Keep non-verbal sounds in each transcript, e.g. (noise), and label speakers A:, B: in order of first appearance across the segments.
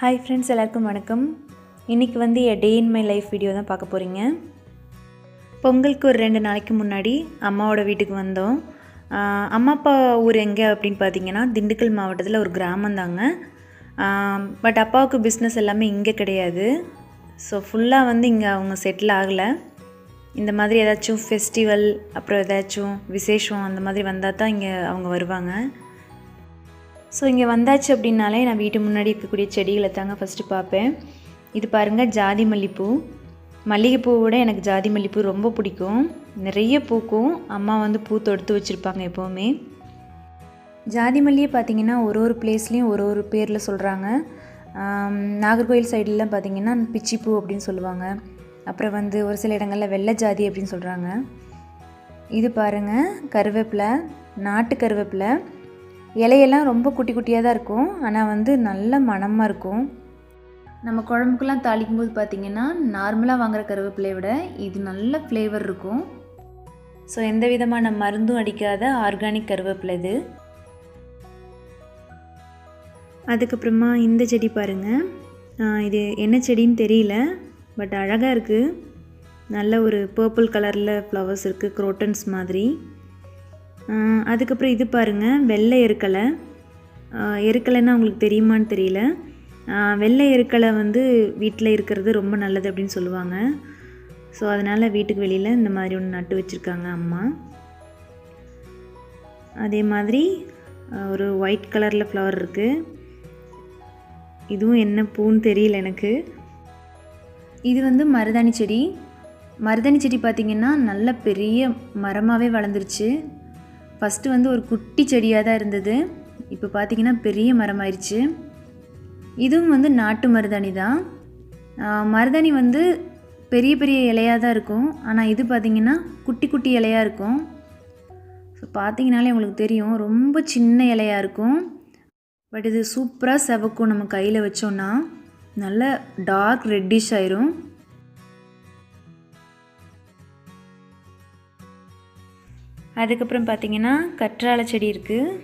A: Hi friends எல்லாருக்கும் வணக்கம். இன்றைக்கி வந்து என் day in my life video தான் பார்க்க போகிறீங்க பொங்கலுக்கு ஒரு ரெண்டு நாளைக்கு முன்னாடி அம்மாவோட வீட்டுக்கு வந்தோம். அம்மா அப்பா ஊர் எங்கே அப்படின்னு பார்த்தீங்கன்னா திண்டுக்கல் மாவட்டத்தில் ஒரு கிராமம் தாங்க. பட் அப்பாவுக்கு பிஸ்னஸ் எல்லாமே இங்கே கிடையாது. ஸோ ஃபுல்லாக வந்து இங்கே அவங்க செட்டில் ஆகலை. இந்த மாதிரி ஏதாச்சும் ஃபெஸ்டிவல் அப்புறம் ஏதாச்சும் விசேஷம் அந்த மாதிரி வந்தால் தான் இங்கே அவங்க வருவாங்க. ஸோ இங்கே வந்தாச்சு அப்படின்னாலே நான் வீட்டு முன்னாடி இருக்கக்கூடிய செடிகளை தாங்க ஃபஸ்ட்டு பார்ப்பேன். இது பாருங்கள் ஜாதி மல்லிப்பூ. மல்லிகைப்பூவோட எனக்கு ஜாதி மல்லிப்பூ ரொம்ப பிடிக்கும். நிறைய பூக்கும். அம்மா வந்து பூ தொடுத்து வச்சுருப்பாங்க எப்போவுமே. ஜாதி மல்லியை பார்த்திங்கன்னா ஒரு ஒரு பிளேஸ்லேயும் ஒரு ஒரு பேரில் சொல்கிறாங்க நாகர்கோயில் சைடுலாம் பார்த்திங்கன்னா பிச்சிப்பூ அப்படின்னு சொல்லுவாங்க. அப்புறம் வந்து ஒரு சில இடங்களில் வெள்ளை ஜாதி அப்படின்னு சொல்கிறாங்க இது பாருங்கள் கருவேப்பிலை நாட்டு கருவேப்பிலை. இலையெல்லாம் ரொம்ப குட்டி குட்டியாக தான் இருக்கும். ஆனால் வந்து நல்ல மணமாக இருக்கும். நம்ம குழம்புக்கெல்லாம் தாளிக்கும் போது பார்த்திங்கன்னா நார்மலாக வாங்குற கருவேப்பிலையை விட இது நல்ல ஃப்ளேவர் இருக்கும். ஸோ எந்த விதமான மருந்தும் அடிக்காத ஆர்கானிக் கருவேப்பிலை இது. அதுக்கப்புறமா இந்த செடி பாருங்கள் இது என்ன செடின்னு தெரியல பட் அழகாக இருக்குது நல்ல ஒரு பர்பிள் கலரில் ஃப்ளவர்ஸ் இருக்குது குரோட்டன்ஸ் மாதிரி. அதுக்கப்புறம் இது பாருங்கள் வெள்ளை எருக்கலை. எருக்கலைன்னா உங்களுக்கு தெரியுமான்னு தெரியல. வெள்ளை எருக்கலை வந்து வீட்டில் இருக்கிறது ரொம்ப நல்லது அப்படின்னு சொல்லுவாங்க. ஸோ அதனால் வீட்டுக்கு வெளியில் இந்த மாதிரி ஒன்று நட்டு வச்சுருக்காங்க அம்மா. அதே மாதிரி ஒரு ஒயிட் கலரில் ஃப்ளவர் இருக்குது இதுவும் என்ன பூன்னு தெரியல எனக்கு. இது வந்து மருதாணி செடி. மருதாணி செடி பார்த்திங்கன்னா நல்ல பெரிய மரமாகவே வளர்ந்துருச்சு. ஃபஸ்ட்டு வந்து ஒரு குட்டி செடியாக தான் இருந்தது. இப்போ பார்த்திங்கன்னா பெரிய மரமாயிருச்சு. இதுவும் வந்து நாட்டு மருதாணி தான். மருதாணி வந்து பெரிய பெரிய இலையாக தான் இருக்கும். ஆனால் இது பார்த்திங்கன்னா குட்டி குட்டி இலையாக இருக்கும். ஸோ பார்த்தீங்கனாலே உங்களுக்கு தெரியும் ரொம்ப சின்ன இலையாக இருக்கும். பட் இது சூப்பராக செவக்கும் நம்ம கையில் வச்சோன்னா நல்ல டார்க் ரெட்டிஷ் ஆயிரும். அதுக்கப்புறம் பார்த்திங்கன்னா கற்றாழை செடி இருக்குது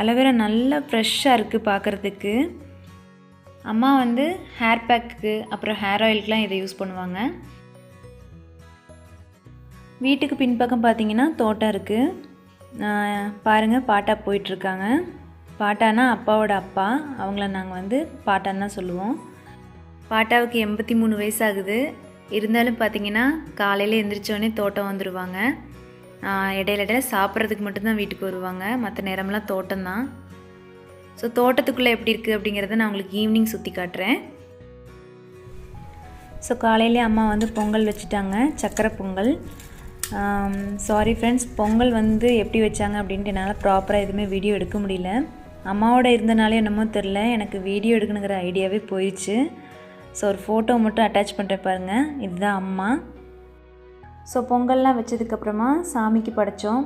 A: அலோவேரா நல்லா ஃப்ரெஷ்ஷாக இருக்குது பார்க்குறதுக்கு. அம்மா வந்து ஹேர் பேக்குக்கு அப்புறம் ஹேர் ஆயிலுக்கெலாம் இதை யூஸ் பண்ணுவாங்க. வீட்டுக்கு பின்பக்கம் பார்த்திங்கன்னா தோட்டம் இருக்குது பாருங்கள் பாட்டா போயிட்டுருக்காங்க. பாட்டானா அப்பாவோட அப்பா அவங்கள நாங்கள் வந்து பாட்டான்னு தான் சொல்லுவோம். பாட்டாவுக்கு எண்பத்தி மூணு வயசு ஆகுது. இருந்தாலும் பார்த்தீங்கன்னா காலையில் எந்திரிச்சோடனே தோட்டம் வந்துடுவாங்க இடையில இடையில சாப்பிட்றதுக்கு மட்டும்தான் வீட்டுக்கு வருவாங்க. மற்ற நேரம்லாம் தோட்டம் தான் ஸோ தோட்டத்துக்குள்ளே எப்படி இருக்குது அப்படிங்கிறத நான் உங்களுக்கு ஈவினிங் சுற்றி காட்டுறேன். ஸோ காலையிலே அம்மா வந்து பொங்கல் வச்சுட்டாங்க. சக்கரை பொங்கல். சாரி ஃப்ரெண்ட்ஸ் பொங்கல் வந்து எப்படி வச்சாங்க அப்படின்ட்டு என்னால் ப்ராப்பராக எதுவுமே வீடியோ எடுக்க முடியல. அம்மாவோட இருந்தனாலே என்னமோ தெரில எனக்கு வீடியோ எடுக்கணுங்கிற ஐடியாவே போயிடுச்சு. ஸோ ஒரு ஃபோட்டோ மட்டும் அட்டாச் பண்ணுறேன் பாருங்கள் இதுதான் அம்மா. ஸோ பொங்கல்லாம் வச்சதுக்கப்புறமா சாமிக்கு படைச்சோம்.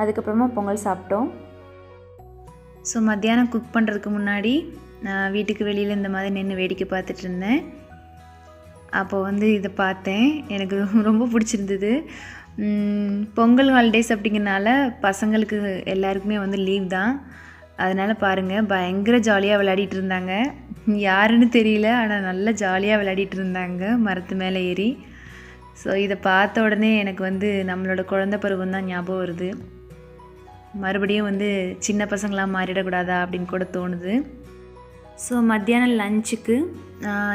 A: அதுக்கப்புறமா பொங்கல் சாப்பிட்டோம். ஸோ மத்தியானம் குக் பண்ணுறதுக்கு முன்னாடி நான் வீட்டுக்கு வெளியில் இந்த மாதிரி நின்று வேடிக்கை பார்த்துட்டு இருந்தேன். அப்போ வந்து இதை பார்த்தேன். எனக்கு (laughs) ரொம்ப பிடிச்சிருந்தது. பொங்கல் ஹாலிடேஸ் அப்படிங்கிறனால பசங்களுக்கு எல்லாருக்குமே வந்து லீவ் தான். அதனால் பாருங்கள் பயங்கர ஜாலியாக விளையாடிட்டு இருந்தாங்க. யாருன்னு தெரியல ஆனால் நல்லா ஜாலியாக விளையாடிட்டு இருந்தாங்க. மரத்து மேலே ஏறி. ஸோ இதை பார்த்த உடனே எனக்கு வந்து நம்மளோட குழந்தை பருவம் தான் ஞாபகம் வருது. மறுபடியும் வந்து சின்ன பசங்களாக மாறிடக்கூடாதா அப்படின்னு கூட தோணுது. ஸோ மத்தியானம் லஞ்சுக்கு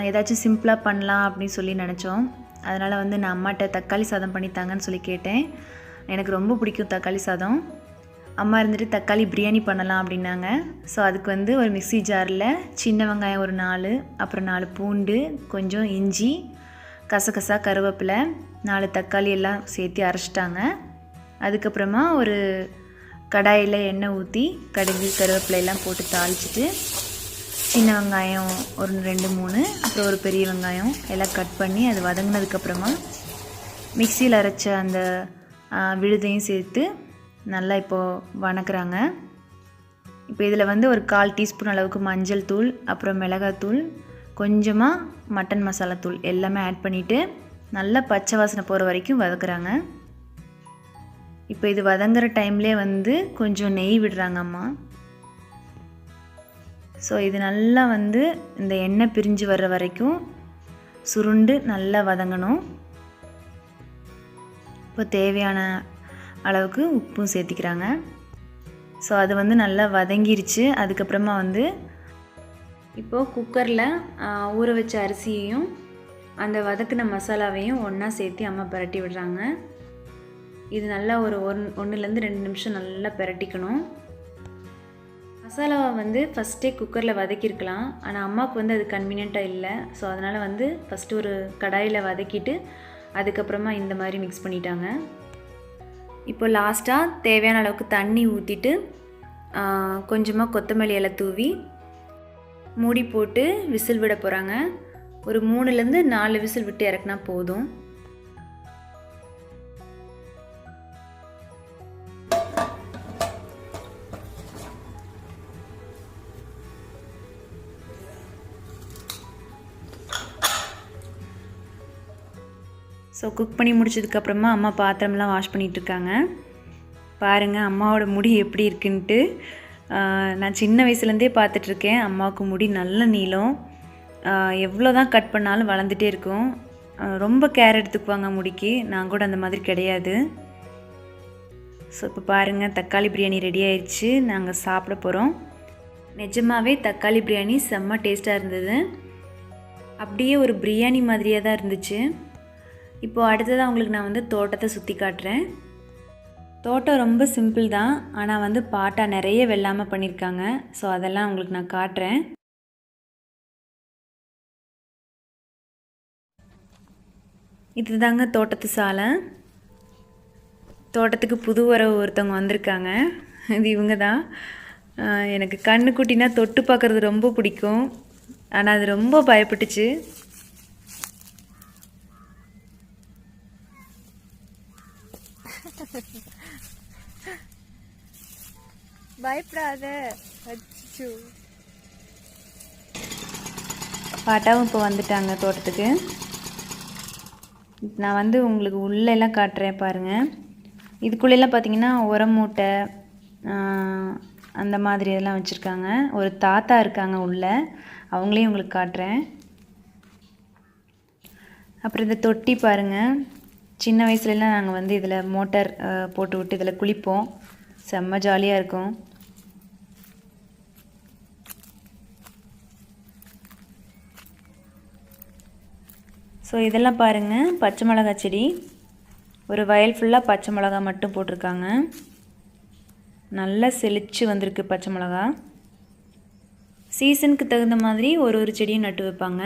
A: ஏதாச்சும் சிம்பிளாக பண்ணலாம் அப்படின்னு சொல்லி நினச்சோம். அதனால் வந்து நான் அம்மாட்ட தக்காளி சாதம் பண்ணித்தாங்கன்னு சொல்லி கேட்டேன். எனக்கு ரொம்ப பிடிக்கும் தக்காளி சாதம். அம்மா இருந்துட்டு தக்காளி பிரியாணி பண்ணலாம் அப்படின்னாங்க. ஸோ அதுக்கு வந்து ஒரு மிக்ஸி ஜாரில் சின்ன வெங்காயம் ஒரு நாலு அப்புறம் நாலு பூண்டு கொஞ்சம் இஞ்சி கசகசா கருவேப்பிலை நாலு தக்காளி எல்லாம் சேர்த்து அரைச்சிட்டாங்க. அதுக்கப்புறமா ஒரு கடாயில் எண்ணெய் ஊற்றி கடுகு கருவேப்பிலையெல்லாம் போட்டு தாளிச்சிட்டு சின்ன வெங்காயம் ஒரு ரெண்டு மூணு அப்புறம் ஒரு பெரிய வெங்காயம் எல்லாம் கட் பண்ணி அது வதங்கினதுக்கப்புறமா மிக்சியில் அரைச்ச அந்த விழுதையும் சேர்த்து நல்லா இப்போது வணக்குறாங்க. இப்போ இதில் வந்து ஒரு கால் டீஸ்பூன் அளவுக்கு மஞ்சள் தூள் அப்புறம் மிளகாத்தூள் கொஞ்சமாக மட்டன் மசாலா தூள் எல்லாமே ஆட் பண்ணிவிட்டு நல்லா பச்சை வாசனை போகிற வரைக்கும் வதக்குறாங்க. இப்போ இது வதங்குற டைம்லேயே வந்து கொஞ்சம் நெய் விடுறாங்க அம்மா. ஸோ இது நல்லா வந்து இந்த எண்ணெய் பிரிஞ்சு வர்ற வரைக்கும் சுருண்டு நல்லா வதங்கணும். இப்போ தேவையான அளவுக்கு உப்பும் சேர்த்திக்கிறாங்க. ஸோ அது வந்து நல்லா வதங்கிருச்சு. அதுக்கப்புறமா வந்து இப்போது குக்கரில் ஊற வச்ச அரிசியையும் அந்த வதக்கின மசாலாவையும் ஒன்றா சேர்த்து அம்மா பரட்டி விடுறாங்க. இது நல்லா ஒரு ஒன் ஒன்றுலேருந்து ரெண்டு நிமிஷம் நல்லா பரட்டிக்கணும். மசாலாவை வந்து ஃபஸ்ட்டே குக்கரில் வதக்கியிருக்கலாம் ஆனால் அம்மாவுக்கு வந்து அது கன்வீனியண்ட்டாக இல்லை. ஸோ அதனால் வந்து ஃபஸ்ட்டு ஒரு கடாயில் வதக்கிட்டு அதுக்கப்புறமா இந்த மாதிரி மிக்ஸ் பண்ணிட்டாங்க. இப்போ லாஸ்ட்டாக தேவையான அளவுக்கு தண்ணி ஊற்றிட்டு கொஞ்சமாக கொத்தமல்லி இலை தூவி மூடி போட்டு விசில் விட போகிறாங்க ஒரு மூணுலேருந்து நாலு விசில் விட்டு இறக்குனா போதும். ஸோ குக் பண்ணி முடிச்சதுக்கப்புறமா அம்மா பாத்திரம்லாம் வாஷ் பண்ணிகிட்ருக்காங்க பாருங்கள் அம்மாவோட முடி எப்படி இருக்குன்ட்டு. நான் சின்ன வயசுலேருந்தே பார்த்துட்ருக்கேன். அம்மாவுக்கு முடி நல்ல நீளம். எவ்வளோ தான் கட் பண்ணாலும் வளர்ந்துட்டே இருக்கும். ரொம்ப கேர் எடுத்துக்குவாங்க முடிக்கு. நான் கூட அந்த மாதிரி கிடையாது. ஸோ இப்போ பாருங்கள் தக்காளி பிரியாணி ரெடி ஆயிடுச்சு நாங்கள் சாப்பிட போகிறோம் நிஜமாகவே தக்காளி பிரியாணி செம்ம டேஸ்ட்டாக இருந்தது. அப்படியே ஒரு பிரியாணி மாதிரியே தான் இருந்துச்சு. இப்போது அடுத்ததாக உங்களுக்கு நான் வந்து தோட்டத்தை சுற்றி காட்டுறேன். தோட்டம் ரொம்ப சிம்பிள் தான் ஆனால் வந்து பாட்டா நிறைய வெள்ளாமல் பண்ணியிருக்காங்க ஸோ அதெல்லாம் உங்களுக்கு நான் காட்டுறேன். இதுதாங்க தோட்டத்து சாலை. தோட்டத்துக்கு புது உறவு ஒருத்தவங்க வந்திருக்காங்க. இது இவங்க தான் எனக்கு கண்ணுக்குட்டினா தொட்டு பார்க்குறது ரொம்ப பிடிக்கும். ஆனால் அது ரொம்ப பயப்பட்டுச்சு.
B: பயப்படாத. அச்சோ
A: பாட்டாவும் இப்போ வந்துட்டாங்க தோட்டத்துக்கு. நான் வந்து உங்களுக்கு உள்ளெல்லாம் காட்டுறேன் பாருங்கள் இதுக்குள்ளெல்லாம் பார்த்தீங்கன்னா உரம் மூட்டை அந்த மாதிரி இதெல்லாம் வச்சுருக்காங்க. ஒரு தாத்தா இருக்காங்க உள்ளே. அவங்களையும் உங்களுக்கு காட்டுறேன். அப்புறம் இந்த தொட்டி பாருங்கள் சின்ன வயசுலலாம் நாங்கள் வந்து இதில் மோட்டார் போட்டு விட்டு இதில் குளிப்போம். செம்ம ஜாலியாக இருக்கும். ஸோ இதெல்லாம் பாருங்கள் பச்சை மிளகா செடி. ஒரு வயல் ஃபுல்லாக பச்சை மிளகா மட்டும் போட்டிருக்காங்க. நல்லா செழிச்சு வந்திருக்கு பச்சை மிளகா. சீசனுக்கு தகுந்த மாதிரி ஒரு ஒரு செடியும் நட்டு வைப்பாங்க.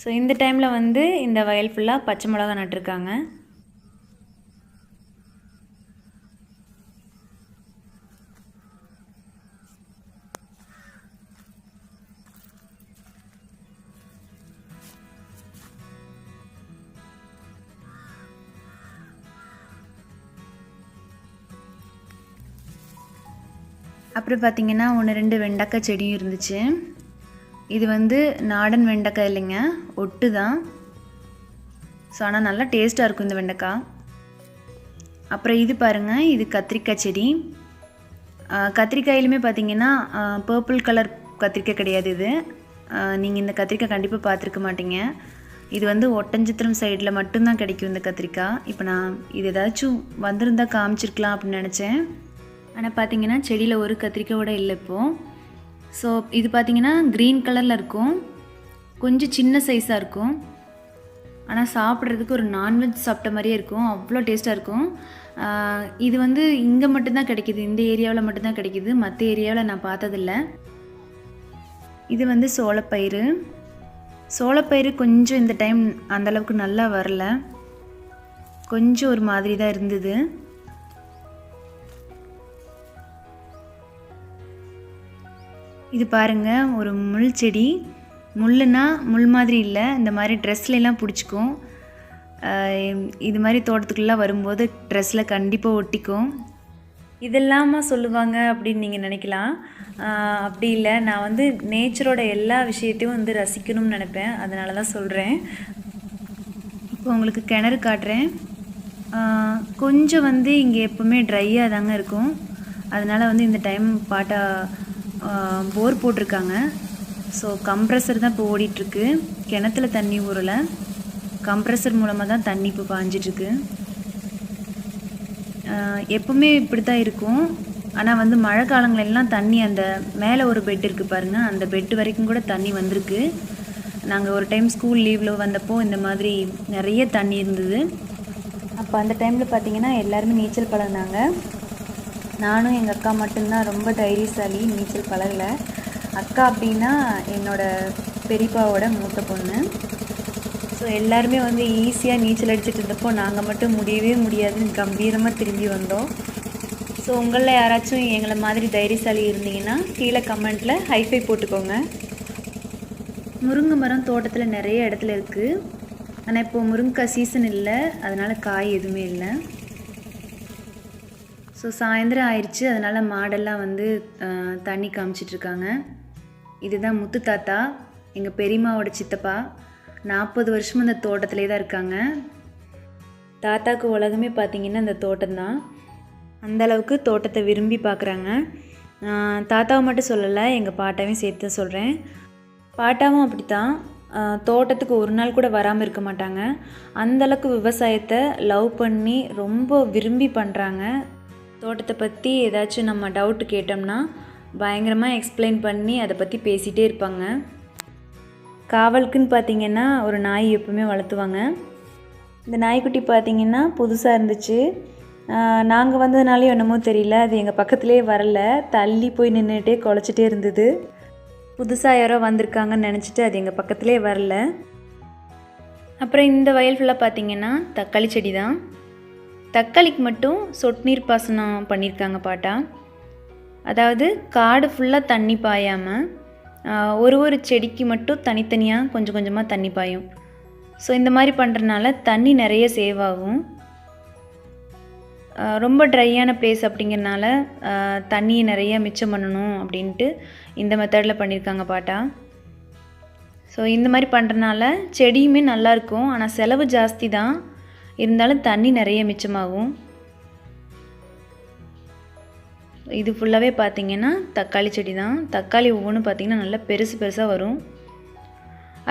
A: ஸோ இந்த டைமில் வந்து இந்த வயல் ஃபுல்லாக பச்சை மிளகா நட்டிருக்காங்க. அப்புறம் பார்த்திங்கன்னா ஒன்று ரெண்டு வெண்டைக்காய் செடியும் இருந்துச்சு. இது வந்து நாடன் வெண்டைக்காய் இல்லைங்க ஒட்டு தான். ஸோ ஆனால் நல்லா டேஸ்ட்டாக இருக்கும் இந்த வெண்டைக்காய். அப்புறம் இது பாருங்கள் இது கத்திரிக்காய் செடி. கத்திரிக்காயிலுமே பார்த்தீங்கன்னா பர்பிள் கலர் கத்திரிக்காய் கிடையாது இது. நீங்கள் இந்த கத்திரிக்காய் கண்டிப்பாக பார்த்துருக்க மாட்டீங்க. இது வந்து ஒட்டஞ்சித்திரம் சைடில் மட்டும்தான் கிடைக்கும் இந்த கத்திரிக்காய். இப்போ நான் இது ஏதாச்சும் வந்திருந்தால் காமிச்சிருக்கலாம் அப்படின்னு நினச்சேன். ஆனால் பார்த்தீங்கன்னா செடியில் ஒரு கத்திரிக்காயோட இல்லை இப்போது ஸோ இது பார்த்திங்கன்னா க்ரீன் கலரில் இருக்கும். கொஞ்சம் சின்ன சைஸாக இருக்கும். ஆனால் சாப்பிட்றதுக்கு ஒரு நான்வெஜ் சாப்பிட்ட மாதிரியே இருக்கும். அவ்வளோ டேஸ்ட்டாக இருக்கும். இது வந்து இங்கே மட்டும்தான் கிடைக்கிது. இந்த ஏரியாவில் மட்டும்தான் கிடைக்கிது. மற்ற ஏரியாவில் நான் பார்த்ததில்ல. இது வந்து சோளப்பயிறு. சோளப்பயிறு கொஞ்சம் இந்த டைம் அந்தளவுக்கு நல்லா வரல. கொஞ்சம் ஒரு மாதிரி தான் இருந்தது. இது பாருங்கள் ஒரு முள் செடி. முள்ளுனா முள் மாதிரி இல்லை இந்த மாதிரி ட்ரெஸ்லலாம் பிடிச்சிக்கும். இது மாதிரி தோட்டத்துக்குள்ளே வரும்போது ட்ரெஸ்ஸில் கண்டிப்பாக ஒட்டிக்கும். இதெல்லாமா சொல்லுவாங்க அப்படின்னு நீங்கள் நினைக்கலாம். அப்படி இல்லை நான் வந்து நேச்சரோட எல்லா விஷயத்தையும் வந்து ரசிக்கணும்னு நினைப்பேன். அதனால தான் சொல்கிறேன் இப்போ உங்களுக்கு கிணறு காட்டுறேன். கொஞ்சம் வந்து இங்கே எப்போவுமே ட்ரையாக தாங்க இருக்கும். அதனால் வந்து இந்த டைம் பாட்டா போர் போட்டிருக்காங்க. ஸோ கம்ப்ரஸர் தான் இப்போ ஓடிட்டுருக்கு. கிணத்துல தண்ணி ஊறல. கம்ப்ரஸர் மூலமாக தான் தண்ணி இப்போ பாஞ்சிட்ருக்கு எப்பவுமே இப்படி தான் இருக்கும். ஆனால் வந்து மழை காலங்களெல்லாம் தண்ணி அந்த மேலே ஒரு பெட் இருக்குது பாருங்கள் அந்த பெட் வரைக்கும் கூட தண்ணி வந்திருக்கு. நாங்கள் ஒரு டைம் ஸ்கூல் லீவில் வந்தப்போ இந்த மாதிரி நிறைய தண்ணி இருந்தது. அப்போ அந்த டைமில் பார்த்தீங்கன்னா எல்லாருமே நீச்சல் பழகினாங்க. நானும் எங்கள் அக்கா மட்டும்தான் ரொம்ப தைரியசாலி நீச்சல் பழகலை. அக்கா அப்படின்னா என்னோட பெரியப்பாவோட மூத்த பொண்ணு. ஸோ எல்லாருமே வந்து ஈஸியாக நீச்சல் அடிச்சிட்டு இருந்தப்போ நாங்கள் மட்டும் முடியவே முடியாதுன்னு கம்பீரமாக திரும்பி வந்தோம். ஸோ உங்களில் யாராச்சும் எங்களை மாதிரி தைரியசாலி இருந்தீங்கன்னா கீழே கமெண்ட்டில் ஹைஃபை போட்டுக்கோங்க. முருங்கை மரம் தோட்டத்தில் நிறைய இடத்துல இருக்குது ஆனால் இப்போது முருங்கைக்காய் சீசன் இல்லை. அதனால் காய் எதுவுமே இல்லை. ஸோ சாயந்தரம் ஆயிடுச்சு அதனால் மாடெல்லாம் வந்து தண்ணி காமிச்சிட்ருக்காங்க. இதுதான் முத்து தாத்தா எங்கள் பெரியம்மாவோட சித்தப்பா. நாற்பது வருஷமும் இந்த தோட்டத்திலே தான் இருக்காங்க. தாத்தாக்கு உலகமே பார்த்திங்கன்னா இந்த தோட்டம்தான். அந்த அளவுக்கு தோட்டத்தை விரும்பி பார்க்குறாங்க தாத்தாவை மட்டும் சொல்லலை எங்கள் பாட்டாவையும் சேர்த்து சொல்கிறேன் பாட்டாவும் அப்படித்தான். தோட்டத்துக்கு ஒரு நாள் கூட வராமல் இருக்க மாட்டாங்க. அந்த அளவுக்கு விவசாயத்தை லவ் பண்ணி ரொம்ப விரும்பி பண்ணுறாங்க தோட்டத்தை பற்றி ஏதாச்சும் நம்ம டவுட் கேட்டோம்னா பயங்கரமாக எக்ஸ்பிளைன் பண்ணி அதை பற்றி பேசிகிட்டே இருப்பாங்க. காவலுக்குன்னு பார்த்தீங்கன்னா ஒரு நாய் எப்பவுமே வளர்த்துவாங்க. இந்த நாய்க்குட்டி பார்த்தீங்கன்னா புதுசாக இருந்துச்சு. நாங்கள் வந்ததுனாலே என்னமோ தெரியல. அது எங்கள் பக்கத்துலேயே வரல. தள்ளி போய் நின்றுட்டே குலைச்சிட்டே இருந்தது. புதுசாக யாரோ வந்திருக்காங்கன்னு நினச்சிட்டு அது எங்கள் பக்கத்துலேயே வரல. அப்புறம் இந்த வயல் ஃபுல்லாக பார்த்தீங்கன்னா தக்காளி செடி தான் தக்காளிக்கு மட்டும் சொட்டு நீர் பாசனம் பண்ணியிருக்காங்க பாட்டா. அதாவது காடு ஃபுல்லாக தண்ணி பாயாமல் ஒரு ஒரு செடிக்கு மட்டும் தனித்தனியாக கொஞ்சம் கொஞ்சமாக தண்ணி பாயும். ஸோ இந்த மாதிரி பண்ணுறதுனால தண்ணி நிறைய சேவ் ஆகும். ரொம்ப ட்ரையான பிளேஸ் அப்படிங்கிறனால தண்ணியை நிறைய மிச்சம் பண்ணணும் அப்படின்ட்டு இந்த மெத்தடில் பண்ணியிருக்காங்க பாட்டா. ஸோ இந்த மாதிரி பண்ணுறனால செடியுமே நல்லாயிருக்கும் ஆனால் செலவு ஜாஸ்தி தான். இருந்தாலும் தண்ணி நிறைய மிச்சமாகும். இது ஃபுல்லாகவே பார்த்தீங்கன்னா தக்காளி செடி தான் தக்காளி ஒவ்வொன்றும் பார்த்திங்கன்னா நல்லா பெருசு பெருசாக வரும்.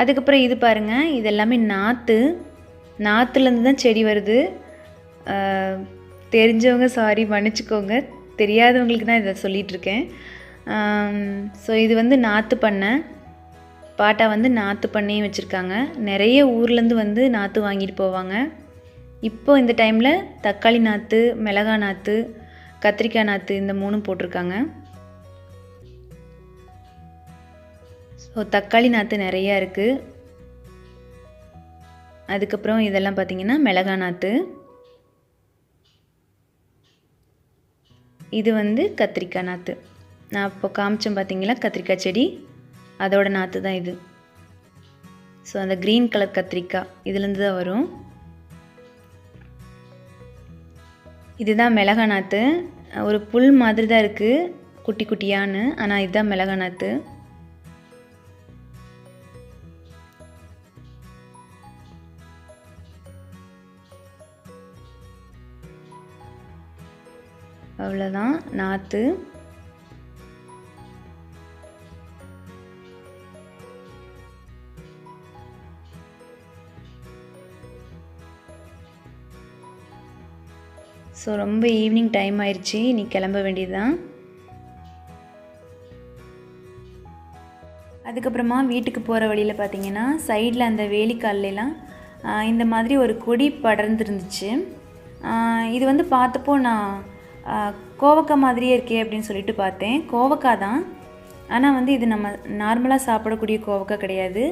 A: அதுக்கப்புறம் இது பாருங்கள் இது எல்லாமே நாற்று நாற்றுலேருந்து தான் செடி வருது. தெரிஞ்சவங்க சாரி மன்னிச்சுக்கோங்க. தெரியாதவங்களுக்கு தான் இதை சொல்லிகிட்ருக்கேன் ஸோ இது வந்து நாற்று பண்ணை. பாட்டா வந்து நாற்று பண்ணையும் வச்சுருக்காங்க. நிறைய ஊர்லேருந்து வந்து நாற்று வாங்கிட்டு போவாங்க. இப்போ இந்த டைமில் தக்காளி நாற்று மிளகா நாற்று கத்திரிக்காய் நாற்று இந்த மூணும் போட்டிருக்காங்க. ஸோ தக்காளி நாற்று நிறையா இருக்குது அதுக்கப்புறம் இதெல்லாம் பார்த்தீங்கன்னா மிளகா நாற்று இது வந்து கத்திரிக்காய் நாற்று நான் இப்போ காமிச்சேன் பார்த்தீங்களா கத்திரிக்காய் செடி. அதோட நாற்று தான் இது. ஸோ அந்த க்ரீன் கலர் கத்திரிக்காய். இதுலேருந்து தான் வரும். இதுதான் மிளகா நாற்று ஒரு புல் மாதிரி தான் இருக்குது குட்டி குட்டியான்னு. ஆனால் இதுதான் மிளகா நாற்று அவ்வளோதான் நாற்று ஸோ ரொம்ப ஈவினிங் டைம் ஆயிடுச்சு நீ கிளம்ப வேண்டியதுதான். அதுக்கப்புறமா வீட்டுக்கு போகிற வழியில் பார்த்தீங்கன்னா சைடில் அந்த வேலிக்கால்லாம் இந்த மாதிரி ஒரு கொடி படர்ந்துருந்துச்சு. இது வந்து பார்த்தப்போ நான் கோவக்காய் மாதிரியே இருக்கே அப்படின்னு சொல்லிட்டு பார்த்தேன். கோவக்காய் தான். ஆனால் வந்து இது நம்ம நார்மலாக சாப்பிடக்கூடிய கோவக்காய் கிடையாது.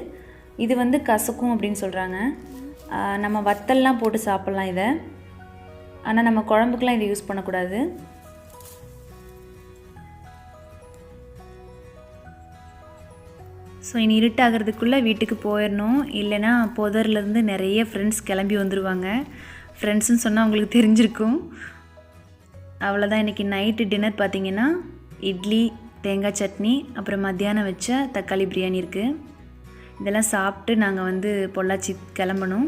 A: இது வந்து கசக்கும் அப்படின்னு சொல்கிறாங்க நம்ம வத்தல்லாம் போட்டு சாப்பிட்லாம் இதை. ஆனால் நம்ம குழம்புக்கெலாம் இதை யூஸ் பண்ணக்கூடாது. ஸோ இனி இருட்டாகிறதுக்குள்ளே வீட்டுக்கு போயிடணும். இல்லைன்னா புதர்லேருந்து நிறைய ஃப்ரெண்ட்ஸ் கிளம்பி வந்துடுவாங்க ஃப்ரெண்ட்ஸுன்னு சொன்னால் அவங்களுக்கு தெரிஞ்சிருக்கும். அவ்வளோதான் இன்றைக்கி நைட்டு டின்னர் பார்த்திங்கன்னா இட்லி தேங்காய் சட்னி அப்புறம் மத்தியானம் வச்ச தக்காளி பிரியாணி இருக்குது இதெல்லாம் சாப்பிட்டு நாங்கள் வந்து பொள்ளாச்சி கிளம்பணும்.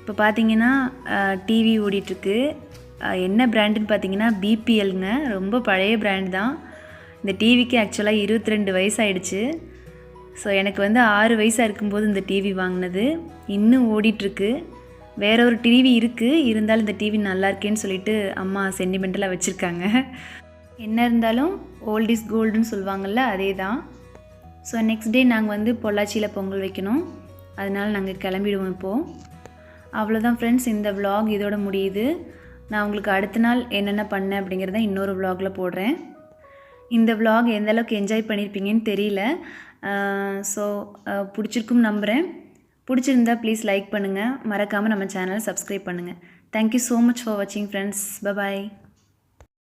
A: இப்போ பார்த்தீங்கன்னா டிவி ஓடிட்டுருக்கு. என்ன பிராண்டுன்னு பார்த்தீங்கன்னா பிபிஎல்ங்க ரொம்ப பழைய பிராண்ட் தான். இந்த டிவிக்கு ஆக்சுவலாக இருபத்தி ரெண்டு வயசாயிடுச்சு. ஸோ எனக்கு வந்து ஆறு வயசாக இருக்கும்போது இந்த டிவி வாங்கினது. இன்னும் ஓடிட்டுருக்கு. வேற ஒரு டிவி இருக்குது இருந்தாலும் இந்த டிவி நல்லா இருக்கேன்னு சொல்லிட்டு அம்மா சென்டிமெண்டலாக வச்சுருக்காங்க. என்ன இருந்தாலும் ஓல்ட் இஸ் கோல்டுன்னு சொல்லுவாங்கள்ல அதே தான். ஸோ நெக்ஸ்ட் டே நாங்கள் வந்து பொள்ளாச்சியில் பொங்கல் வைக்கணும். அதனால் நாங்கள் கிளம்பிடுவோம் இப்போது அவ்வளோதான் ஃப்ரெண்ட்ஸ் இந்த விலாக் இதோட முடியுது. நான் உங்களுக்கு அடுத்த நாள் என்னென்ன பண்ணேன் அப்படிங்கிறத இன்னொரு விலாகில் போடுறேன். இந்த விலாக் எந்த அளவுக்கு என்ஜாய் பண்ணியிருப்பீங்கன்னு தெரியல. ஸோ பிடிச்சிருக்கும் நம்புகிறேன் பிடிச்சிருந்தா ப்ளீஸ் லைக் பண்ணுங்கள் மறக்காமல் நம்ம சேனலை சப்ஸ்கிரைப் பண்ணுங்கள் thank you so much for வாட்சிங் ஃப்ரெண்ட்ஸ் பபாய்